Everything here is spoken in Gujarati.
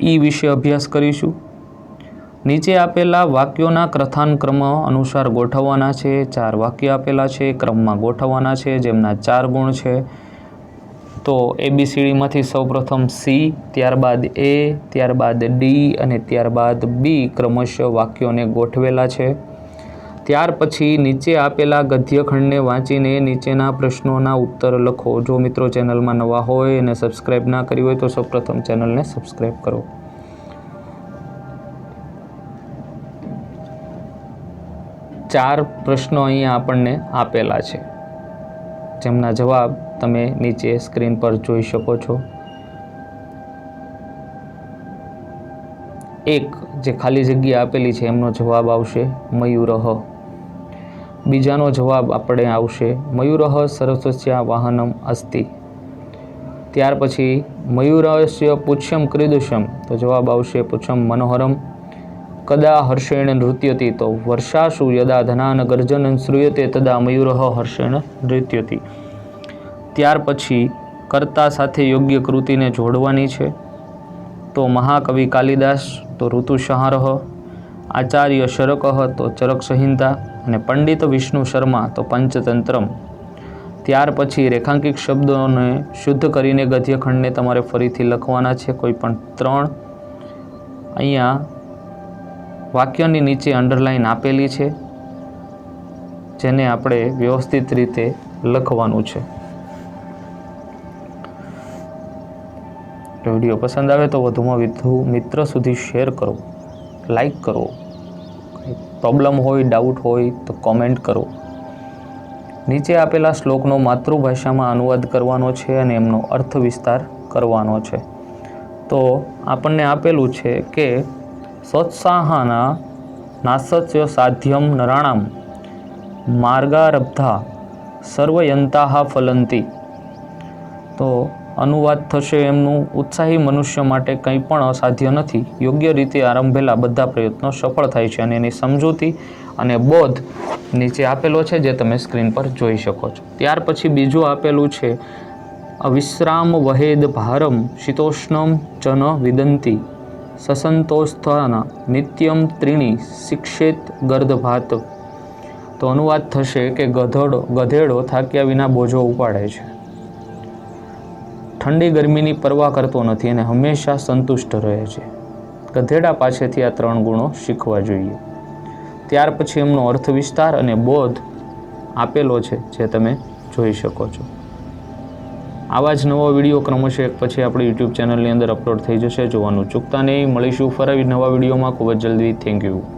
ઈ વિશે અભ્યાસ કરીશું. નીચે આપેલા વાક્યોના કથાનક્રમ અનુસાર ગોઠવવાના છે. ચાર વાક્ય આપેલા છે. ક્રમમાં ગોઠવવાના છે. જેમના ચાર ગુણ છે. તો એબીસીડીમાંથી સૌપ્રથમ સી ત્યારબાદ એ ત્યારબાદ ડી અને ત્યારબાદ બી ક્રમશઃ વાક્યોને ગોઠવેલા છે. ત્યાર પછી નીચે આપેલા ગદ્યખંડને વાંચીને નીચેના પ્રશ્નોના ઉત્તર લખો. જો મિત્રો ચેનલમાં નવા હોય અને સબસ્ક્રાઇબ ના કરી હોય તો સૌપ્રથમ ચેનલને સબસ્ક્રાઇબ કરો. ચાર પ્રશ્નો અહીંયા આપણને આપેલા છે. જેમના જવાબ તમે નીચે સ્ક્રીન પર જોઈ શકો છો. એક જે ખાલી જગ્યા આપેલી છે એમનો જવાબ આવશે મયુરહ બીજાનો જવાબ આપણે આવશે મયુરહ સરસ્વસ્યા વાહનમ અસ્તિ. ત્યાર પછી, મયુરસ્ય પુચ્છમ ક્રિદુષમ તો જવાબ આવશે, પુચ્છમ મનોહરમ. કદા હર્ષેણ નૃત્યતિ? તો વર્ષાશુ યદા ધનાન ગર્જન શ્રૂયતે તદા મયુરહ હર્ષેણ નૃત્યતિ. ત્યાર પછી, કર્તા સાથે યોગ્ય કૃતિને જોડવાની છે? તો, મહાકવિ કાલિદાસ. તો, ઋતુસંહારઃ. આચાર્ય શરકઃ. તો ચરક સંહિતા અને પંડિત વિષ્ણુ શર્મા તો પંચતંત્રમ. ત્યાર પછી રેખાંકિત શબ્દોને શુદ્ધ કરીને ગદ્યખંડને તમારે ફરીથી લખવાના છે, કોઈ પણ ત્રણ. અહીંયા વાક્યની નીચે અંડરલાઈન આપેલી છે, જેને આપણે વ્યવસ્થિત રીતે લખવાનું છે. વીડિયો પસંદ આવે તો વધુમાં વધુ મિત્ર સુધી શેર કરો, લાઈક કરો. પ્રોબ્લેમ હોય ડાઉટ હોય, તો કોમેન્ટ કરો. નીચે આપેલા શ્લોકનો માતૃભાષામાં અનુવાદ કરવાનો છે અને એમનો અર્થ વિસ્તાર કરવાનો છે. તો આપણને આપેલું છે કે, સોત્સાહાના નાસત્ય સાધ્યમ નરાણામ માર્ગારબ્ધા સર્વયંતા ફલંતી. તો અનુવાદ થશે એમનું ઉત્સાહી મનુષ્ય માટે કંઈ પણ અસાધ્ય નથી. યોગ્ય રીતે આરંભેલા બધા પ્રયત્નો સફળ થાય છે અને એની સમજૂતી અને બોધ નીચે આપેલો છે જે તમે સ્ક્રીન પર જોઈ શકો છો. ત્યાર પછી બીજું આપેલું છે, અવિશ્રામ વહેદ ભારમ શીતોષ્ણમ જન વિદંતી સસંતોસ્થાના નિત્યમ ત્રીણી શિક્ષિત ગર્ધભાત. તો અનુવાદ થશે કે ગધેડો ગધેડો થાક્યા વિના બોજો ઉપાડે છે. ઠંડી ગરમીની પરવા કરતો નથી અને હંમેશા સંતુષ્ટ રહે છે. ગધેડા પાસેથી આ ત્રણ ગુણો શીખવા જોઈએ. ત્યાર પછી એમનો અર્થ વિસ્તાર અને બોધ આપેલો છે, જે તમે જોઈ શકો છો. આવા જ નવો વીડિયો ક્રમશઃ એક પછી આપણી યુટ્યુબ ચેનલની અંદર અપલોડ થઈ જશે. જોવાનું ચૂકતા નહીં. મળીશું ફરી નવા વિડીયોમાં. ખૂબ જ જલ્દી. Thank you